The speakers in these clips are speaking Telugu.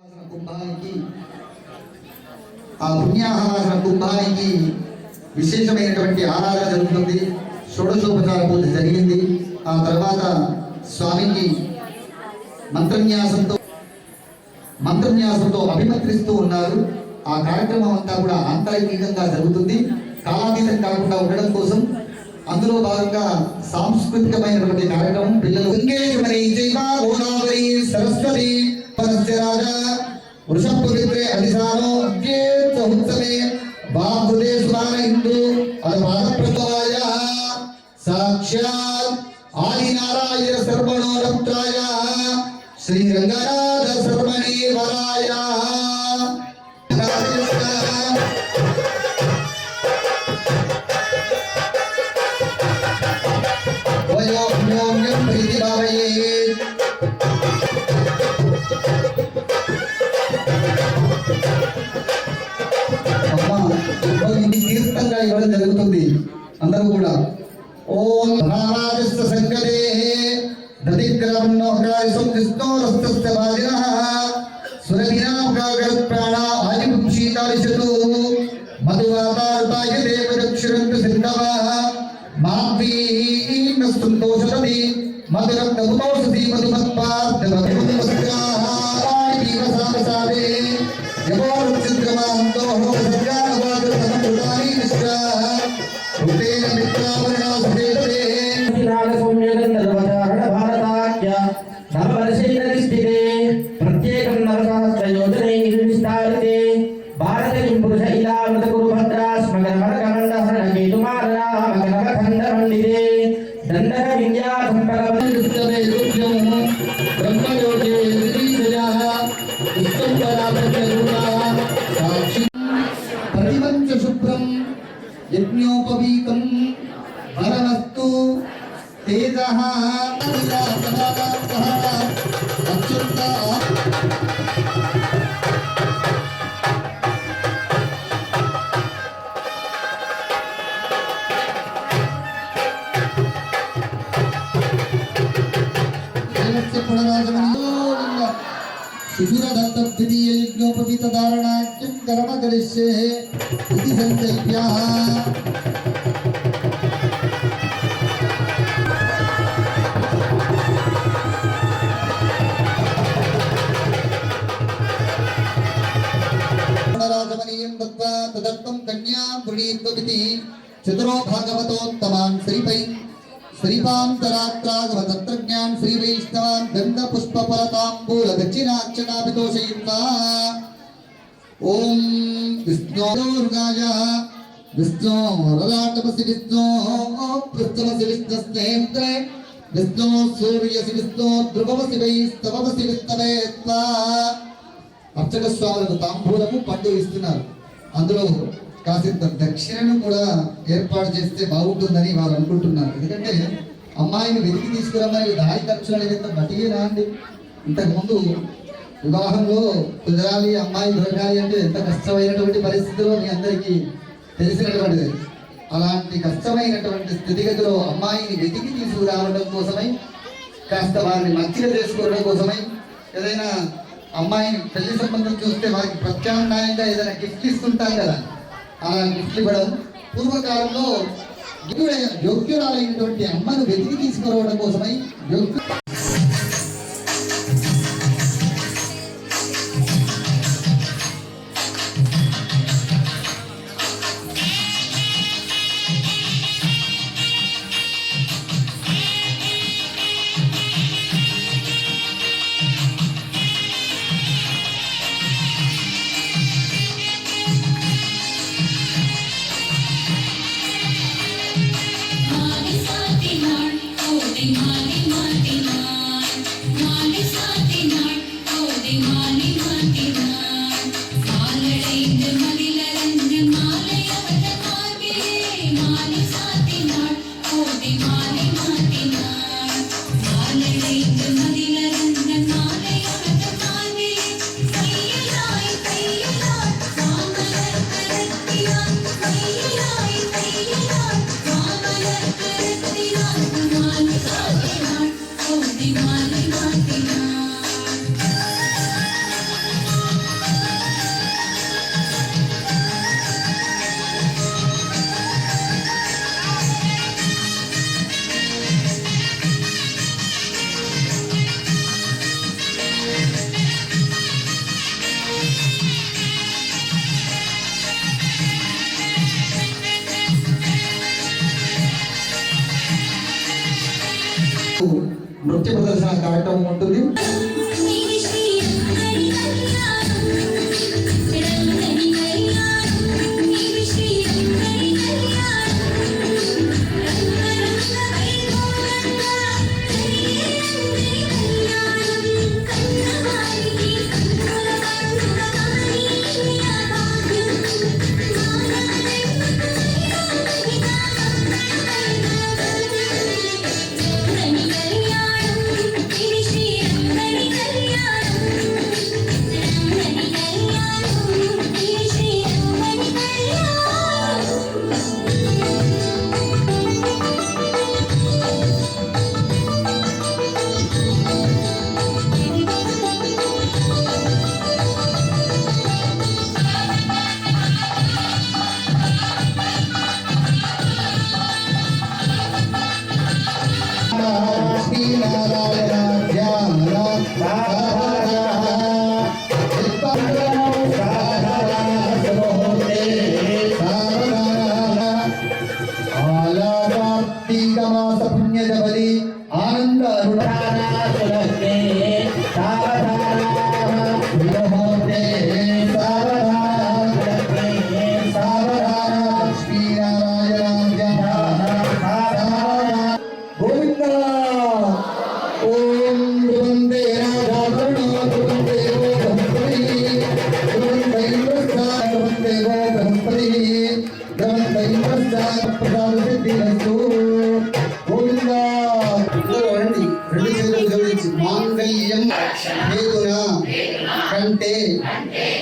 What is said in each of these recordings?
కుంభానికి ఆ పుణ్యాహవాసన కుంభానికి విశేషమైనటువంటి ఆరాధన జరుగుతుంది. షోడశోపచార పూజ జరిగింది. ఆ తర్వాత స్వామికి మంత్రన్యాసంతో మంత్రన్యాసంతో అభిమంత్రిస్తూ ఉన్నారు. ఆ కార్యక్రమం అంతా కూడా ఆంతరికంగా జరుగుతుంది. కాలాతీతం కాకుండా ఉండడం కోసం అందులో భాగంగా సాంస్కృతికమైనటువంటి కార్యక్రమం పిల్లలు. సరస్వతి పరస్య రాజా. ವೃಷಪುರಿದ್ರೆ ಅಧಿಸಾರೋ ಅಗ್ಗೇ ಚಹುತ್ತನೆ ಬಾಹುದೇ ಸುರಾನ ಹಿಂದು ಅದು ಮಾನಪ್ರತವಾಯ ಸಾಕ್ಷಾತ್ ಆದಿನಾರಾಯಣ ಸರ್ವಣೋರಕ್ತಾಯ ಶ್ರೀರಂಗನಾಥ ಸರ್ವಣೀವರಾಯ ವಯೋ ఇది తీర్థంగా ఇవ్వడం జరుగుతుంది. అందరూ కూడా. ఓం రామాదిస్త సంగదే దదిగ్రహణోకాయ సంకృష్ణోరస్తస్య బాధినః సురభినాకాగర ప్రాణ ఆదిపుంషీతారిషతు మధువాతారుతాయ మధురం నముతోషధి शिबिरदत्तद्वितीययज्ञोपवीतधारणाख्यं कर्म करिष्येः దత్వా తదర్థం కన్యాం గృణీత్వమితి చతురో భాగవతోత్తమాన్ శ్రీపై శ్రీపాంతరాత్రాగవ తత్రజ్ఞాన్ శ్రీ వైష్ణవాన్ గంధ పుష్ప ఫలతాంబూల దక్షిణాక్షణాభితోషయిత్వా ఓం విష్ణోర్గాయ విష్ణోరలాటమసి విష్ణో పృష్ఠమసి విష్ణస్నేంద్రే విష్ణో సూర్యసి విష్ణో ధ్రువమసి వై స్తవమసి త్వా అర్చక స్వాములకు తాంబూలము పండు ఇస్తున్నారు అందులో కాసింత దక్షిణను కూడా ఏర్పాటు చేస్తే బాగుంటుందని వారు అనుకుంటున్నారు. ఎందుకంటే అమ్మాయిని వెతికి తీసుకురమ్మని దారి ఖర్చులు అనేది బతికేనా అండి? ఇంతకుముందు వివాహంలో కుదరాలి అమ్మాయి దొరకాలి అంటే ఎంత కష్టమైనటువంటి పరిస్థితిలో మీ అందరికీ తెలిసినటువంటిది. అలాంటి కష్టమైనటువంటి స్థితిగతిలో అమ్మాయిని వెతికి తీసుకురావడం కోసమై కాస్త వారిని మంచిగా చేసుకోవడం కోసమై ఏదైనా అమ్మాయిని పెళ్ళి సంబంధం చూస్తే వారికి ప్రత్యామ్నాయంగా ఏదైనా గిఫ్ట్ ఇస్తుంటాం కదా. అలా గిఫ్ట్ ఇవ్వడం పూర్వకాలంలో యోగ్యురాలైనటువంటి అమ్మను వెతికి తీసుకురావడం కోసమై యోగ్యు Holy One, the One. ఉంటుంది. అంటే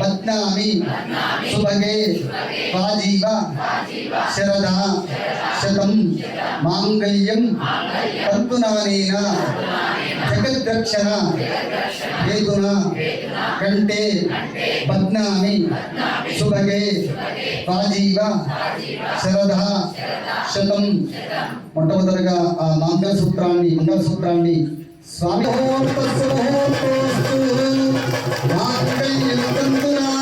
బద్నామి శుభగే వాజీవ శరద శతం మాంగళ్యం పద్మనానేన జగద్రక్షణ హేతున కంటే బద్నామి శుభగే వాజీవ శరద శతం. మొట్టమొదటిగా ఆ మాంగళ సూత్రాన్ని మంగళ సూత్రాన్ని சமோபசமோபோஸ்து நாங்கள் இருந்து நான்